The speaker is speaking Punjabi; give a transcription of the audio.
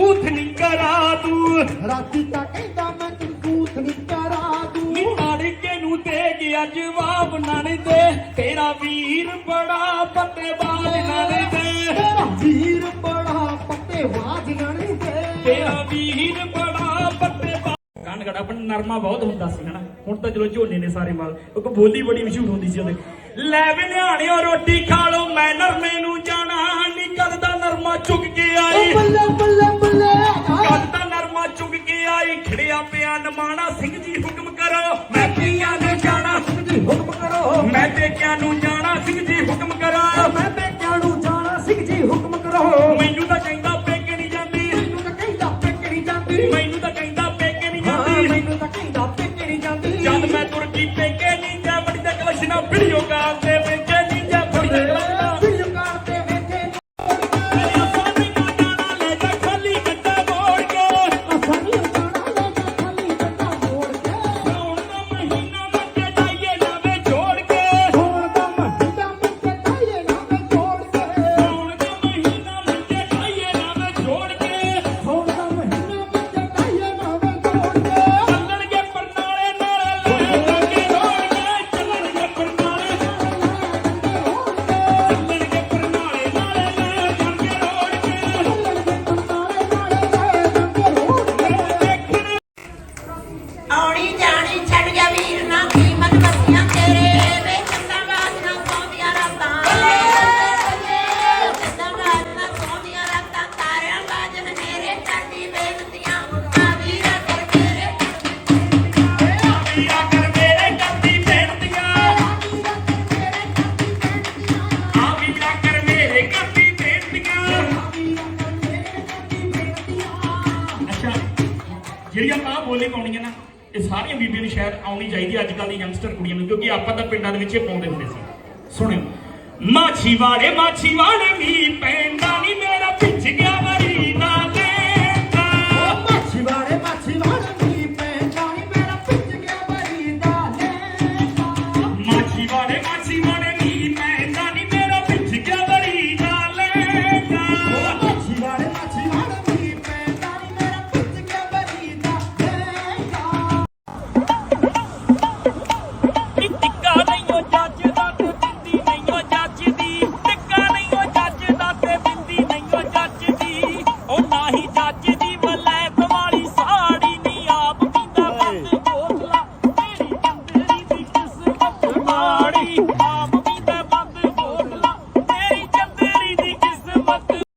ਕਰਤੂਤ ਨਹੀਂ ਕਰਾ ਤੂੰ। ਰਾਤੀ ਤਾਂ ਕਹਿੰਦਾ ਮੈਂ ਕਰਤੂਤ ਨਹੀਂ ਕਰਾ ਦੂੰ ਨੀ ਅੜਕੇ ਨੂੰ ਦੇ ਗਿਆ ਜਵਾਬ ਨਾ ਨੀ ਦੇ। ਤੇਰਾ ਵੀਰ ਬੜਾ ਪੱਤੇਬਾਜ਼ ਨਾ ਨੀ ਦੇ। ਤੇਰਾ ਵੀਰ ਬੜਾ ਪੱਤੇ ਬਾਜ ਗਣੀ ਦੇ। ਤੇਰਾ ਵੀਰ ਬੜਾ ਪੱਤੇਬਾਜ਼। ਕੰਨ ਗੜਾ ਆਪਣਾ ਨਰਮਾ ਬਹੁਤ ਹੁੰਦਾ ਸੀ ਹਨਾ? ਹੁਣ ਤਾਂ ਚਲੋ ਝੋਨੇ ਨੇ ਸਾਰੇ ਮਾਲ ਇੱਕ ਬੋਲੀ ਬੜੀ ਮਸ਼ਹੂਰ ਹੁੰਦੀ ਸੀ ਉਹਦੇ। ਲੈ ਵੀ ਨਿਆਣਿਓ ਰੋਟੀ ਖਾ ਲਓ ਮੈਂ ਨਰਮੇ ਨੂੰ ਜਾਣਾ। ਨੀ ਕਰਦਾ ਨਰਮਾ ਚੁੱਕ ਕੇ ਆਈ। ਓ ਬੱਲੇ ਬੱਲੇ ਬੱਲੇ ਨਮਾਣਾ ਸਿੰਘ ਜੀ ਹੁਕਮ ਕਰੋ। ਮੈਂ ਪੀਆਂ ਨੂੰ ਜਾਣਾ ਸਿੰਘ ਜੀ ਹੁਕਮ ਕਰੋ। ਮੈਂ ਪੇਕਿਆਂ ਨੂੰ ਜਾਣਾ ਸਿੰਘ ਜੀ ਹੁਕਮ ਕਰੋ। ਮੈਂ ਪੇਕਿਆਂ ਨੂੰ ਜਾਣਾ ਸਿੰਘ ਜੀ ਹੁਕਮ ਕਰੋ। ਮੈਨੂੰ ਤਾਂ ਕਹਿੰਦਾ ਪੇਕੇ ਨਹੀਂ ਜਾਂਦੀ। ਮੈਨੂੰ ਤਾਂ ਕਹਿੰਦਾ ਪੇਕੇ ਨਹੀਂ ਜਾਂਦੀ। ਮੈਨੂੰ ਜਿਹੜੀਆਂ ਤਾਂ ਬੋਲੀ ਪਾਉਣੀ ਹੈ ਨਾ, ਇਹ ਸਾਰੀਆਂ ਬੀਬੀਆਂ ਨੂੰ ਸ਼ਾਇਦ ਆਉਣੀ ਚਾਹੀਦੀ ਹੈ ਅੱਜ ਕੱਲ ਦੀ ਯੰਗਸਟਰ ਕੁੜੀਆਂ ਨੂੰ, ਕਿਉਂਕਿ ਆਪਾਂ ਤਾਂ ਪਿੰਡਾਂ ਦੇ ਵਿੱਚ ਇਹ ਪਾਉਂਦੇ ਹੁੰਦੇ ਸੀ। ਸੁਣਿਓ। ਮਾਛੀ ਵਾਲੇ ਮਾਛੀ ਵਾਲੇ ਮੀਂਹ ਪੈਂਦਾ।